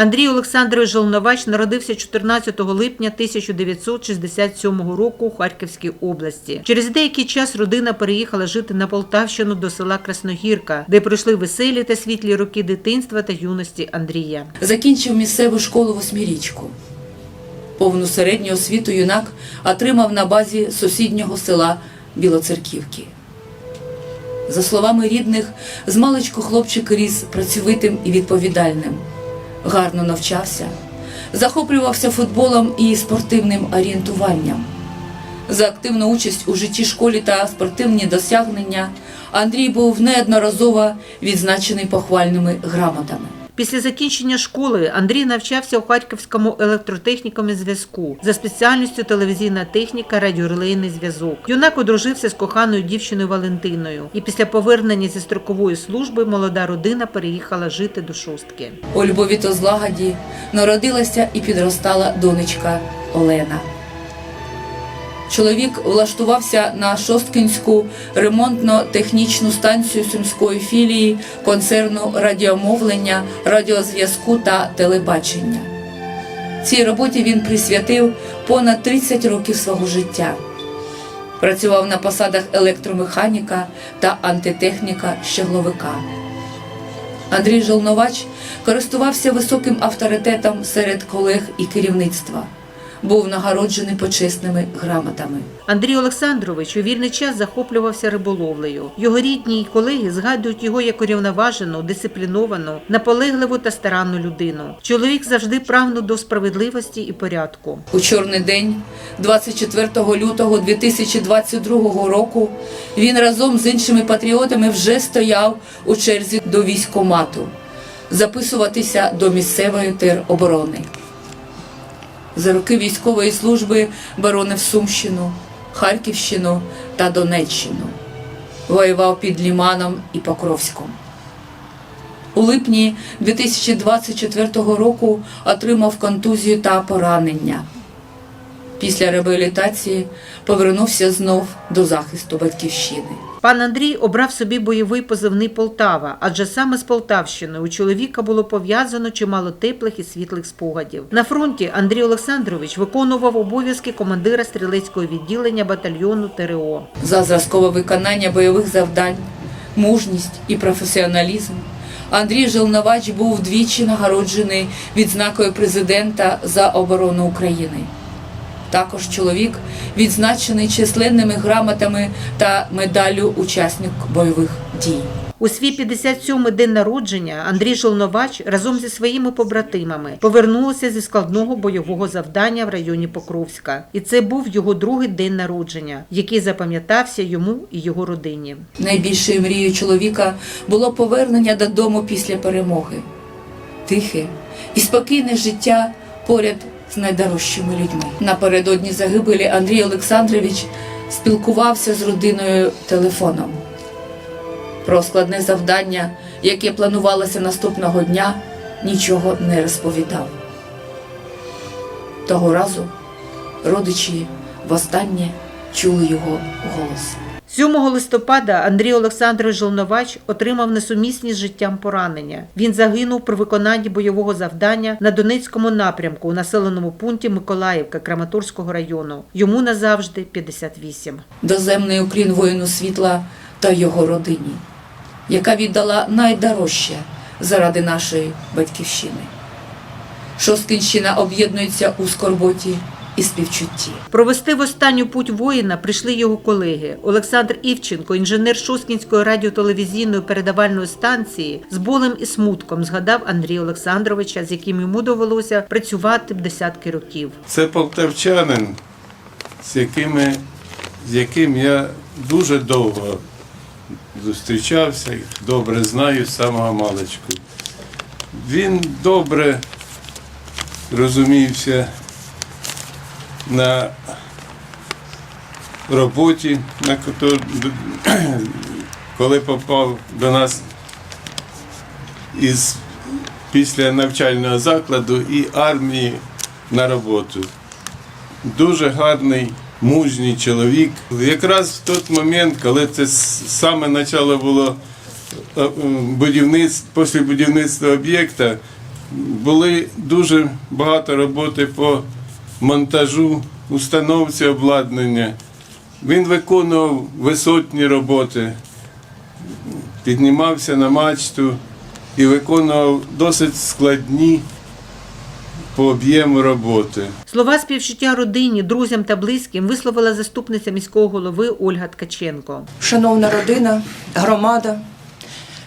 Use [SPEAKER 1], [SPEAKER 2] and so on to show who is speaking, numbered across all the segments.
[SPEAKER 1] Андрій Олександрович Жолновач народився 14 липня 1967 року у Харківській області. Через деякий час родина переїхала жити на Полтавщину до села Красногірка, де пройшли веселі та світлі роки дитинства та юності Андрія.
[SPEAKER 2] Закінчив місцеву школу восьмирічку. Повну середню освіту юнак отримав на базі сусіднього села Білоцерківки. За словами рідних, з маличку хлопчик ріс працьовитим і відповідальним, гарно навчався, захоплювався футболом і спортивним орієнтуванням. За активну участь у житті школі та спортивні досягнення Андрій був неодноразово відзначений похвальними грамотами.
[SPEAKER 1] Після закінчення школи Андрій навчався у Харківському електротехнікумі зв'язку за спеціальністю телевізійна техніка, радіорелейний зв'язок. Юнак одружився з коханою дівчиною Валентиною, і після повернення зі строкової служби молода родина переїхала жити до шостки.
[SPEAKER 2] У любові та злагоді народилася і підростала донечка Олена. Чоловік влаштувався на Шосткінську ремонтно-технічну станцію сумської філії концерну радіомовлення, радіозв'язку та телебачення. Цій роботі він присвятив понад 30 років свого життя. Працював на посадах електромеханіка та антитехніка щегловика. Андрій Жолновач користувався високим авторитетом серед колег і керівництва. Був нагороджений почесними грамотами.
[SPEAKER 1] Андрій Олександрович у вільний час захоплювався риболовлею. Його рідні й колеги згадують його як урівноважену, дисципліновану, наполегливу та старанну людину. Чоловік завжди прагнув до справедливості і порядку.
[SPEAKER 2] У чорний день, 24 лютого 2022 року, він разом з іншими патріотами вже стояв у черзі до військкомату записуватися до місцевої тероборони. За роки військової служби боронив Сумщину, Харківщину та Донеччину. Воював під Ліманом і Покровськом. У липні 2024 року отримав контузію та поранення. Після реабілітації повернувся знов до захисту батьківщини.
[SPEAKER 1] Пан Андрій обрав собі бойовий позивний Полтава, адже саме з Полтавщиною у чоловіка було пов'язано чимало теплих і світлих спогадів. На фронті Андрій Олександрович виконував обов'язки командира стрілецького відділення батальйону ТРО.
[SPEAKER 2] За зразкове виконання бойових завдань, мужність і професіоналізм Андрій Желновач був двічі нагороджений відзнакою президента за оборону України. Також чоловік відзначений численними грамотами та медаллю учасник бойових дій.
[SPEAKER 1] У свій 57-й день народження Андрій Жолновач разом зі своїми побратимами повернувся зі складного бойового завдання в районі Покровська. І це був його другий день народження, який запам'ятався йому і його родині.
[SPEAKER 2] Найбільшою мрією чоловіка було повернення додому після перемоги. Тихе і спокійне життя поряд з найдорожчими людьми. Напередодні загибелі Андрій Олександрович спілкувався з родиною телефоном. Про складне завдання, яке планувалося наступного дня, нічого не розповідав. Того разу родичі востаннє чули його голос.
[SPEAKER 1] 7 листопада Андрій Олександрович Жолновач отримав несумісні з життям поранення. Він загинув при виконанні бойового завдання на Донецькому напрямку у населеному пункті Миколаївка Краматорського району. Йому назавжди 58.
[SPEAKER 2] доземний уклін воїну світла та його родині, яка віддала найдорожче заради нашої батьківщини. Шосткінщина об'єднується у скорботі і співчутті.
[SPEAKER 1] Провести в останню путь воїна прийшли його колеги. Олександр Івченко, інженер Шосткінської радіотелевізійної передавальної станції, з болем і смутком згадав Андрія Олександровича, з яким йому довелося працювати десятки років.
[SPEAKER 3] Це полтавчанин, з, якими, з яким я дуже довго зустрічався, добре знаю з самого маличку. Він добре розумівся на роботі, на коли попав до нас із після навчального закладу і армії на роботу. Дуже гарний, мужній чоловік. Якраз в той момент, коли це саме почало було е, е, будівництво, після будівництва об'єкта, Були дуже багато роботи по монтажу, установці обладнання. Він виконував висотні роботи, піднімався на мачту і виконував досить складні по об'єму роботи.
[SPEAKER 1] Слова співчуття родині, друзям та близьким висловила заступниця міського голови Ольга Ткаченко.
[SPEAKER 4] Шановна родина, громада,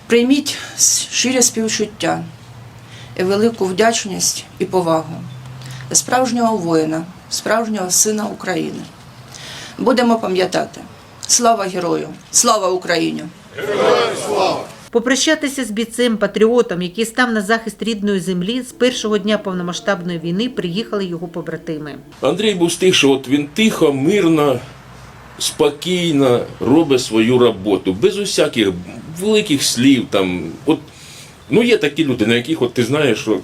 [SPEAKER 4] прийміть щире співчуття і велику вдячність і повагу справжнього воїна, справжнього сина України. Будемо пам'ятати. Слава герою! Слава Україні! Героям слава!
[SPEAKER 1] Попрощатися з бійцем, патріотом, який став на захист рідної землі, з першого дня повномасштабної війни приїхали його побратими.
[SPEAKER 5] Андрій був з тих, що от він тихо, мирно, спокійно робить свою роботу, без усяких великих слів. Там. От, ну, є такі люди, на яких от ти знаєш, що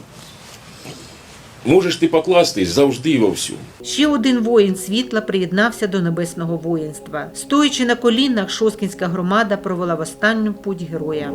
[SPEAKER 5] можеш ти покластись завжди во всьому.
[SPEAKER 1] Ще один воїн світла приєднався до небесного воїнства. Стоячи на колінах, Шоскінська громада провела в останню путь героя.